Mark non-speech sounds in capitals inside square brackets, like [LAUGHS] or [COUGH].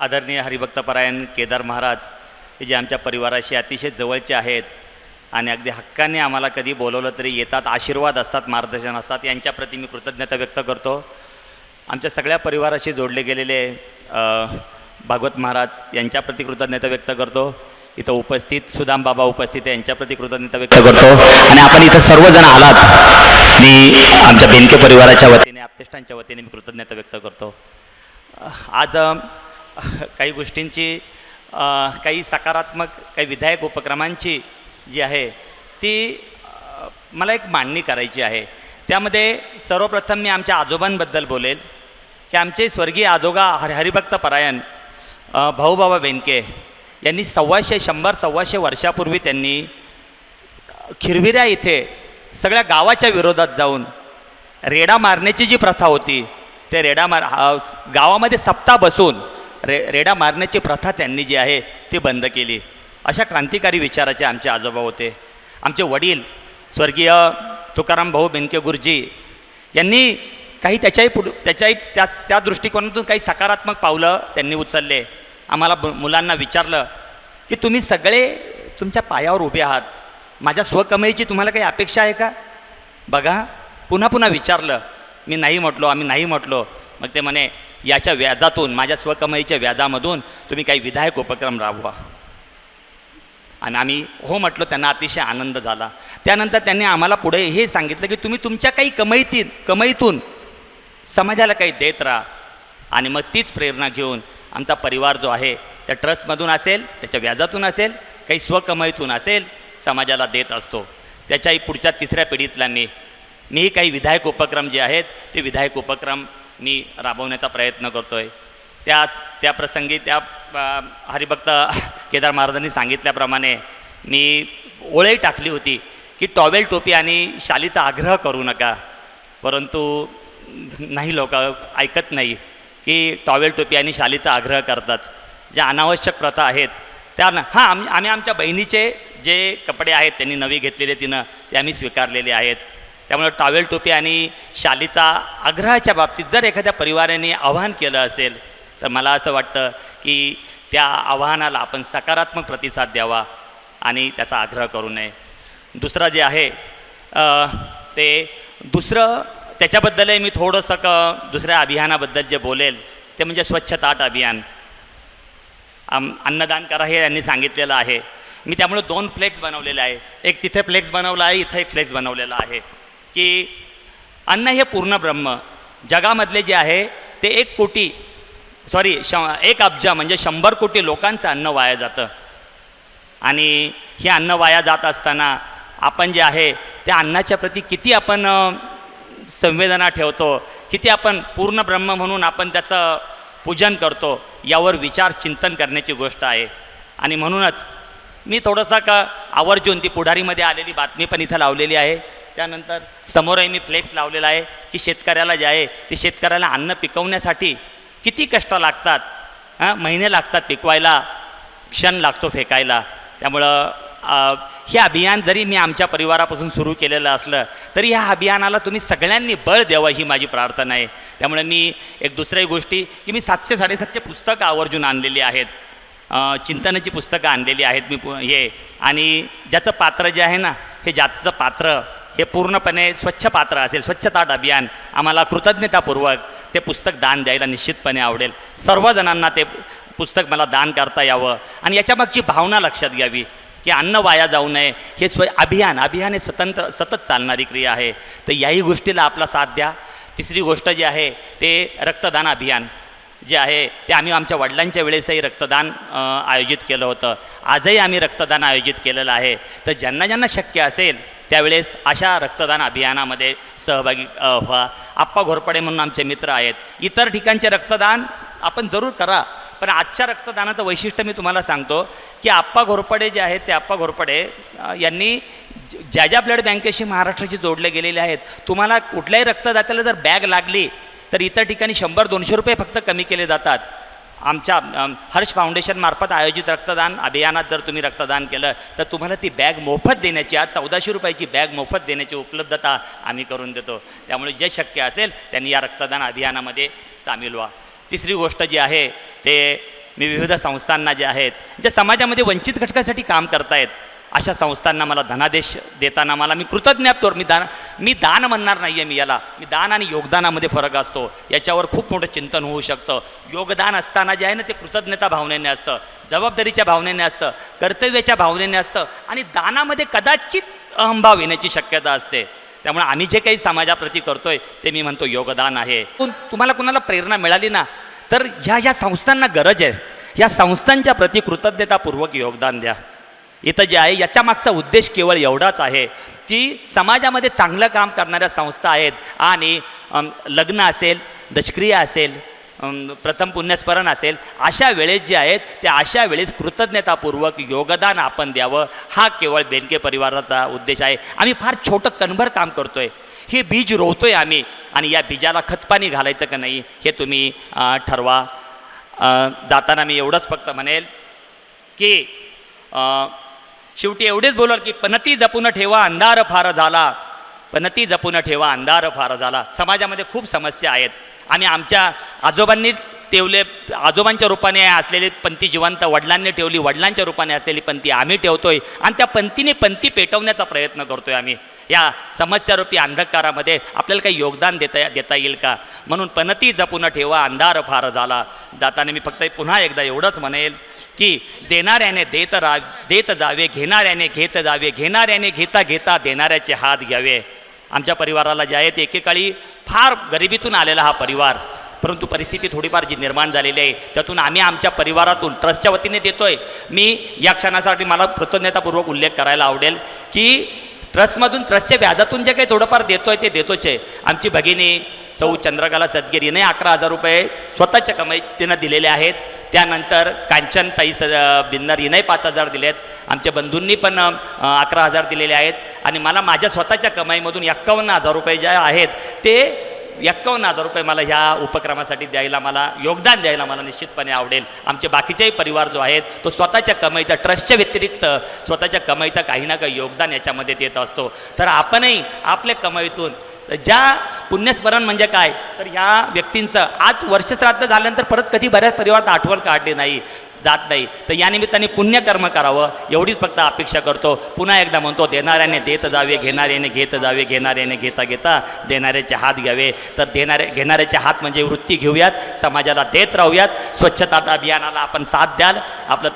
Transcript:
आदरणीय हरिभक्तपरायण केदार महाराज हे जे आमच्या परिवाराशी अतिशय जवळचे आहेत आणि अगदी हक्काने आम्हाला कधी बोलवलं तरी येतात आशीर्वाद असतात मार्गदर्शन असतात यांच्याप्रती मी कृतज्ञता व्यक्त करतो. आमच्या सगळ्या परिवाराशी जोडले गेलेले भागवत महाराज यांच्याप्रती कृतज्ञता व्यक्त करतो. इथं उपस्थित सुदाम बाबा उपस्थित आहे यांच्याप्रती कृतज्ञता व्यक्त करतो. आणि आपण इथं सर्वजण आलात. मी आमच्या बेनके परिवाराच्या वतीने आपतेष्टांच्या वतीने मी कृतज्ञता व्यक्त करतो. आज काही गोष्टींची काही सकारात्मक काही विधायक उपक्रमांची जी आहे ती मला एक मांडणी करायची आहे. त्यामध्ये सर्वप्रथम मी आमच्या आजोबांबद्दल बोलेल. की आमचे स्वर्गीय आजोगा हर हरिभक्त परायण भाऊबाबा बेनके यांनी सव्वाशे शंभर सव्वाशे वर्षापूर्वी त्यांनी खिरविऱ्या इथे सगळ्या गावाच्या विरोधात जाऊन रेडा मारण्याची जी प्रथा होती ते रेडा मार गावामध्ये सप्ताह बसून रे रेडा मारण्याची प्रथा त्यांनी जी आहे ती बंद केली. अशा क्रांतिकारी विचाराचे आमचे आजोबा होते. आमचे वडील स्वर्गीय तुकाराम भाऊ बेनके गुरुजी यांनी काही त्याच्याही पुढ त्याच्याही त्या त्या दृष्टिकोनातून काही सकारात्मक पावलं त्यांनी उचलले. आम्हाला मुलांना विचारलं की तुम्ही सगळे तुमच्या पायावर उभे आहात. माझ्या स्वकमाईची तुम्हाला काही अपेक्षा आहे का? बघा पुन्हा पुन्हा विचारलं. मी नाही म्हटलो आम्ही नाही म्हटलो. मग ते म्हणे याच्या व्याजातून माझ्या स्वकमाईच्या व्याजामधून तुम्ही काही विधायक उपक्रम राबवा. आणि आम्ही हो म्हटलो त्यांना अतिशय आनंद झाला. त्यानंतर त्यांनी आम्हाला पुढे हे सांगितलं की तुम्ही तुमच्या काही कमाईतील कमाईतून समाजाला काही देत राहा. आणि मग तीच प्रेरणा घेऊन आमचा परिवार जो आहे त्या ट्रस्टमधून असेल त्याच्या व्याजातून असेल काही स्वकमाईतून असेल समाजाला देत असतो. त्याच्याही पुढच्या तिसऱ्या पिढीतला मी. मीही काही विधायक उपक्रम जे आहेत ते विधायक उपक्रम मी राबवण्याचा प्रयत्न करतो आहे त्या त्या प्रसंगी त्या हरिभक्त [LAUGHS] केदार महाराजांनी सांगितल्याप्रमाणे मी ओळही टाकली होती की टॉवेल टोपी आणि शालीचा आग्रह करू नका. परंतु नाही लोक ऐकत नाही की टॉवेल टोपी आणि शालीचा आग्रह करतात. ज्या अनावश्यक प्रथा आहेत त्या हां आम आम्ही आमच्या बहिणीचे जे कपडे आहेत त्यांनी नवी घेतलेले तिनं ते आम्ही स्वीकारलेले आहेत. त्यामुळे टॉवेल टोपी आणि शालीचा आग्रहाच्या बाबतीत जर एखाद्या परिवाराने आव्हान केलं असेल तर मला असं वाटतं की त्या आव्हानाला आपण सकारात्मक प्रतिसाद द्यावा आणि त्याचा आग्रह करू नये. दुसरं जे आहे ते दुसरं त्याच्याबद्दलही मी थोडंसं क दुसऱ्या अभियानाबद्दल जे बोलेल ते म्हणजे स्वच्छ ताट अभियान. आम अन्नदान करा हे यांनी सांगितलेलं आहे. मी त्यामुळे दोन फ्लेक्स बनवलेले आहे. एक तिथे फ्लेक्स बनवला आहे इथं एक फ्लेक्स बनवलेला आहे. की अन्न हे पूर्ण ब्रह्म. जगामधले जे आहे ते एक कोटी सॉरी श एक अब्ज म्हणजे शंभर कोटी लोकांचं अन्न वाया जातं. आणि हे अन्न वाया जात असताना आपण जे आहे त्या अन्नाच्या प्रती किती आपण संवेदना ठेवतो किती आपण पूर्ण ब्रह्म म्हणून आपण त्याचं पूजन करतो यावर विचार चिंतन करण्याची गोष्ट आहे. आणि म्हणूनच मी थोडंसं का आवर्जून ती पुढारीमध्ये आलेली बातमी पण इथं लावलेली आहे. त्यानंतर समोरही मी फ्लेक्स लावलेला आहे की शेतकऱ्याला जे आहे ते शेतकऱ्याला अन्न पिकवण्यासाठी किती कष्ट लागतात हां? महिने लागतात पिकवायला क्षण लागतो फेकायला. त्यामुळं हे अभियान जरी मी आमच्या परिवारापासून सुरू केलेलं असलं तरी ह्या अभियानाला तुम्ही सगळ्यांनी बळ द्यावं ही माझी प्रार्थना आहे. त्यामुळे मी एक दुसऱ्याही गोष्टी की मी सातशे साडेसातशे पुस्तकं आवर्जून आणलेली आहेत. चिंतनाची पुस्तकं आणलेली आहेत मी पु हे. आणि ज्याचं पात्र जे आहे ना हे ज्याचं पात्र हे पूर्णपणे स्वच्छ पात्र असेल. स्वच्छताट अभियान आम्हाला कृतज्ञतापूर्वक ते पुस्तक दान द्यायला निश्चितपणे आवडेल. सर्वजणांना ते पुस्तक मला दान करता यावं. आणि याच्यामागची भावना लक्षात घ्यावी की अन्न वाया जाऊ नये. हे स्व अभियान अभियान हे स्वतंत्र सतत चालणारी क्रिया आहे. तर याही गोष्टीला आपला साथ द्या. तिसरी गोष्ट जी आहे ते रक्तदान अभियान जे आहे ते आम्ही आमच्या वडिलांच्या वेळेसही रक्तदान आयोजित केलं होतं. आजही आम्ही रक्तदान आयोजित केलेलं आहे. तर ज्यांना ज्यांना शक्य असेल त्यावेळेस अशा रक्तदान अभियानामध्ये सहभागी व्हा. आप्पा घोरपडे म्हणून आमचे मित्र आहेत. इतर ठिकाणचे रक्तदान आपण जरूर करा. पण आजच्या रक्तदानाचं वैशिष्ट्य मी तुम्हाला सांगतो की आप्पा घोरपडे जे आहेत ते आप्पा घोरपडे यांनी ज- ज्या ज्या ब्लड बँकेशी महाराष्ट्राशी जोडले गेलेले आहेत तुम्हाला कुठल्याही रक्तदात्याला जर बॅग लागली तर इतर ठिकाणी शंभर दोनशे रुपये फक्त कमी केले जातात. आमच्या हर्ष फाउंडेशनमार्फत आयोजित रक्तदान अभियानात जर तुम्ही रक्तदान केलं तर तुम्हाला ती बॅग मोफत देण्याची आज चौदाशे रुपयाची बॅग मोफत देण्याची उपलब्धता आम्ही करून देतो. त्यामुळे जे शक्य असेल त्यांनी या रक्तदान अभियानामध्ये सामील व्हा. तिसरी गोष्ट जी आहे ते मी विविध संस्थांना जे आहेत ज्या समाजामध्ये वंचित घटकासाठी काम करतायत अशा संस्थांना मला धनादेश देताना मला मी कृतज्ञ असतो मी दान मी दान म्हणणार नाही आहे मी याला. मी दान आणि योगदानामध्ये फरक असतो. याच्यावर खूप मोठं चिंतन होऊ शकतं. योगदान असताना जे आहे ना ते कृतज्ञता भावनेने असतं. जबाबदारीच्या भावनेने असतं. कर्तव्याच्या भावनेने असतं. आणि दानामध्ये कदाचित अहंभाव येण्याची शक्यता असते. त्यामुळे आम्ही जे काही समाजाप्रती करतोय ते मी म्हणतो योगदान आहे. तुम्हाला कुणाला प्रेरणा मिळाली ना तर ह्या ह्या संस्थांना गरज आहे. या संस्थांच्या प्रती कृतज्ञतापूर्वक योगदान द्या. इथं जे आहे याच्या मागचा उद्देश केवळ एवढाच आहे की समाजामध्ये चांगलं काम करणाऱ्या संस्था आहेत आणि लग्न असेल दशक्रिया असेल प्रथम पुण्यस्मरण असेल अशा वेळेस जे आहेत त्या अशा वेळेस कृतज्ञतापूर्वक योगदान आपण द्यावं हा केवळ बेनके परिवाराचा उद्देश आहे. आम्ही फार छोटं कणभर काम करतोय. हे बीज रोवतोय आम्ही आणि या बीजाला खतपाणी घालायचं का नाही हे तुम्ही ठरवा. जाताना मी एवढंच फक्त म्हणेल की शेवटी एवढेच बोलणार की पनती जपून ठेवा अंधार फार झाला. पनती जपून ठेवा अंधार फार झाला. समाजामध्ये खूप समस्या आहेत. आणि आमच्या आजोबांनी ठेवले आजोबांच्या रूपाने असलेली पंथी जिवंत वडिलांनी ठेवली वडिलांच्या रूपाने असलेली पंथी आम्ही ठेवतोय. आणि त्या पंथीने पंथी पेटवण्याचा प्रयत्न करतोय आम्ही. या समस्यारूपी अंधकारामध्ये आपल्याला काही योगदान देता देता येईल का? म्हणून पनती जपून ठेवा अंधार फार झाला. जाताना मी फक्त पुन्हा एकदा एवढंच म्हणेल की देणाऱ्याने देत रा देत जावे घेणाऱ्याने घेत जावे घेणाऱ्याने घेता घेता देणाऱ्याचे हात घ्यावे. आमच्या परिवाराला जे आहे ते एकेकाळी फार गरिबीतून आलेला हा परिवार. परंतु परिस्थिती थोडीफार जी निर्माण झालेली आहे त्यातून आम्ही आमच्या परिवारातून ट्रस्टच्या वतीने देतोय. मी या क्षणासाठी मला कृतज्ञतापूर्वक उल्लेख करायला आवडेल की ट्रस्टमधून ट्रस्टच्या व्याजातून जे काही थोडंफार देतोय ते देतोच. आहे आमची भगिनी सौ चंद्रकला सदगीर अकरा हजार रुपये स्वतःच्या कमाईतीनं दिलेले आहेत. त्यानंतर कांचन ताई स बिन्नर हिनंही पाच हजार दिलेत. आमच्या बंधूंनी पण अकरा हजार दिलेले आहेत. आणि मला माझ्या स्वतःच्या कमाईमधून एक्कावन्न हजार रुपये जे आहेत ते एक्कावन्न हजार रुपये मला ह्या उपक्रमासाठी द्यायला मला योगदान द्यायला मला निश्चितपणे आवडेल. आमचे बाकीचेही परिवार जो आहेत तो स्वतःच्या कमाईचा ट्रस्टच्या व्यतिरिक्त स्वतःच्या कमाईचा काही ना काही योगदान याच्यामध्ये देत असतो. तर आपणही आपल्या कमाईतून ज्या पुण्यस्मरण म्हणजे काय? तर ह्या व्यक्तींचं आज वर्षश्राद्ध झाल्यानंतर परत कधी बऱ्याच परिवारात आठवण काढली नाही जात नाही. तर या निमित्ताने पुण्यकर्म करावं एवढीच फक्त अपेक्षा करतो. पुन्हा एकदा म्हणतो देणाऱ्याने देत जावे घेणाऱ्याने घेत जावे घेणाऱ्याने घेता घेता देणाऱ्याचे हात घ्यावे. तर देणारे घेणाऱ्याचे हात म्हणजे वृत्ती घेऊयात समाजाला देत राहूयात. स्वच्छता अभियानाला आपण साथ द्याल. आपलं